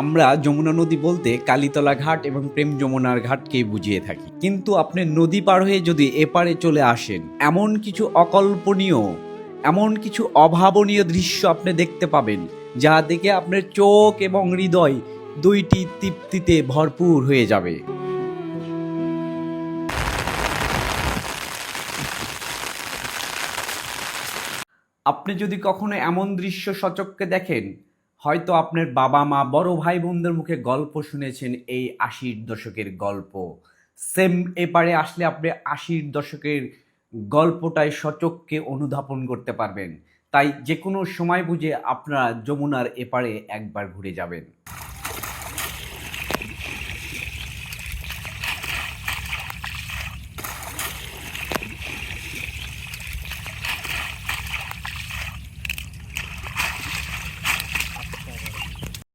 আমরা যমুনা নদী বলতে কালীতলা ঘাট এবং প্রেম যমুনার ঘাটকেই বুঝিয়ে থাকি। কিন্তু আপনি নদী পার হয়ে যদি এপারে চলে আসেন, এমন কিছু অকল্পনীয়, এমন কিছু অভাবনীয় দৃশ্য আপনি দেখতে পাবেন, যা দেখে আপনার চোখ এবং হৃদয় দুইটি তৃপ্তিতে ভরপুর হয়ে যাবে। আপনি যদি কখনো এমন দৃশ্য সচক্ষে দেখেন হয়তো আপনার বাবা মা, বড় ভাই বোনদের মুখে গল্প শুনেছেন এই আশির দশকের গল্প। সেম এপারে আসলে আপনি আশির দশকের গল্পটাই সচক্ষে অনুধাপন করতে পারবেন। তাই যে কোনো সময় বুঝে আপনারা যমুনার এপারে একবার ঘুরে যাবেন।